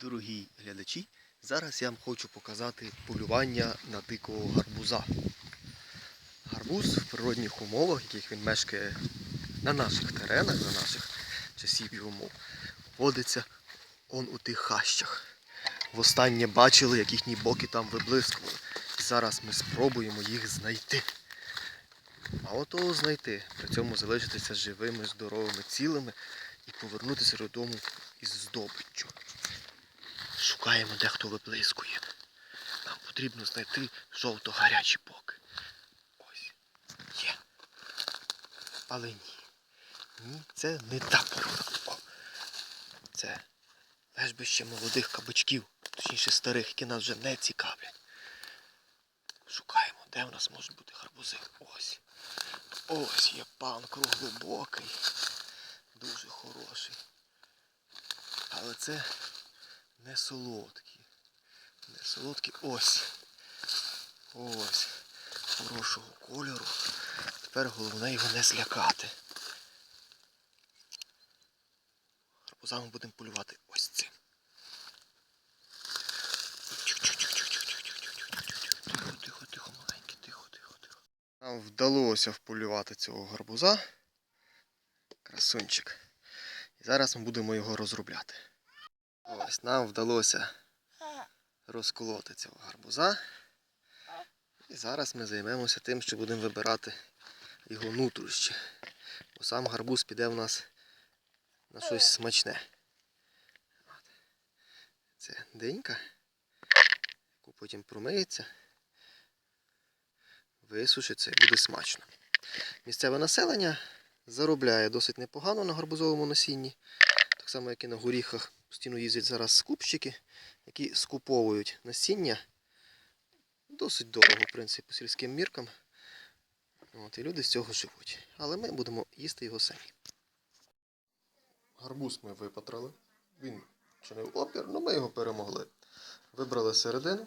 Дорогі глядачі, зараз я вам хочу показати полювання на дикого гарбуза. Гарбуз в природних умовах, в яких він мешкає на наших теренах, за наших часів і умов, водиться он у тих хащах. Востаннє бачили, як їхні боки там виблискували. І зараз ми спробуємо їх знайти. Мало того знайти, при цьому залишитися живими, здоровими, цілими і повернутися додому із здобиччю. Шукаємо, де хто виблискує. Нам потрібно знайти жовто-гарячі боки. Ось. Є. Але ні. Ні, це не та порода. О. Це лежбище молодих кабачків, точніше старих, які нас вже не цікавлять. Шукаємо, де в нас можуть бути гарбузи. Ось. Ось є пан круглобокий. Дуже хороший. Але це не солодкі. Не солодкі. Ось. Ось. Хорошого кольору. Тепер головне його не злякати. Гарбузами будемо полювати ось цим. Тихо, тихо, маленький, тихо, тихо, тихо. Нам вдалося вполювати цього гарбуза. Красунчик. І зараз ми будемо його розробляти. Ось нам вдалося розколоти цього гарбуза. І зараз ми займемося тим, що будемо вибирати його нутрощі. Бо сам гарбуз піде в нас на щось смачне. Це денька, яку потім промиється, висушиться і буде смачно. Місцеве населення заробляє досить непогано на гарбузовому насінні, так само, як і на горіхах. Постійно їздять зараз скупщики, які скуповують насіння досить дорого, в принципі, по сільським міркам. От, і люди з цього живуть. Але ми будемо їсти його самі. Гарбуз ми випатрали. Він чинив опір, але ми його перемогли. Вибрали середину,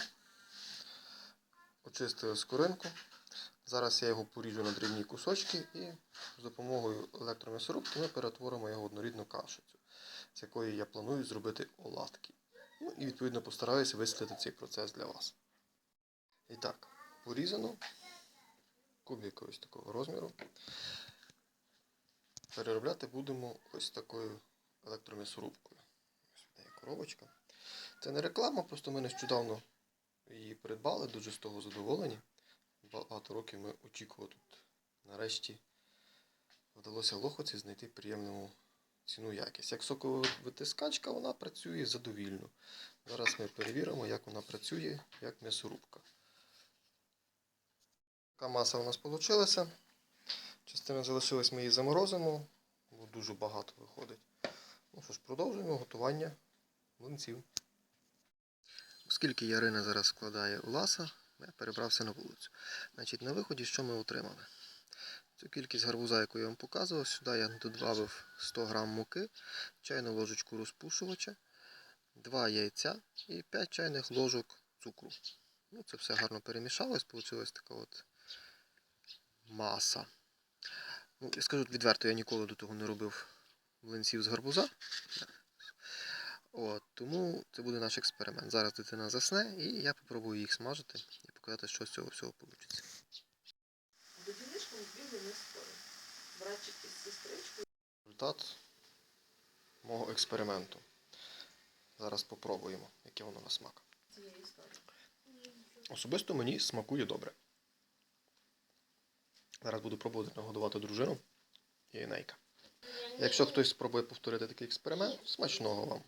очистили скоринку. Зараз я його поріжу на дрібні кусочки і з допомогою електром'ясорубки ми перетворимо його в однорідну кашицю, з якої я планую зробити оладки. Ну і відповідно постараюся висвітлити цей процес для вас. І так, порізано кубик ось такого розміру. Переробляти будемо ось такою електром'ясорубкою. Ось в неї коробочка. Це не реклама, просто ми нещодавно її придбали, дуже з того задоволені. Багато років ми очікували тут. Нарешті вдалося лохоці знайти приємну ціну якість. Як соковитискачка, вона працює задовільно. Зараз ми перевіримо, як вона працює, як м'ясорубка. Така маса у нас вийшла. Частина залишилась, ми її заморозимо, бо дуже багато виходить. Ну що ж, продовжуємо готування млинців. Оскільки Ярина зараз складає у ласа, я перебрався на вулицю. Значить, на виході що ми отримали? Цю кількість гарбуза, яку я вам показував, сюди я додав 100 г муки, чайну ложечку розпушувача, 2 яйця і 5 чайних ложок цукру. Ну, це все гарно перемішалось, вийшла така от маса. Ну, я скажу відверто, я ніколи до того не робив млинців з гарбуза. От, тому це буде наш експеримент. Зараз дитина засне і я попробую їх смажити і показати, що з цього всього вийде. Братчик із сестричкою. Результат мого експерименту. Зараз попробуємо, яке воно на смак. Особисто мені смакує добре. Зараз буду пробувати нагодувати дружину і Енейка. Якщо хтось спробує повторити такий експеримент, смачного вам!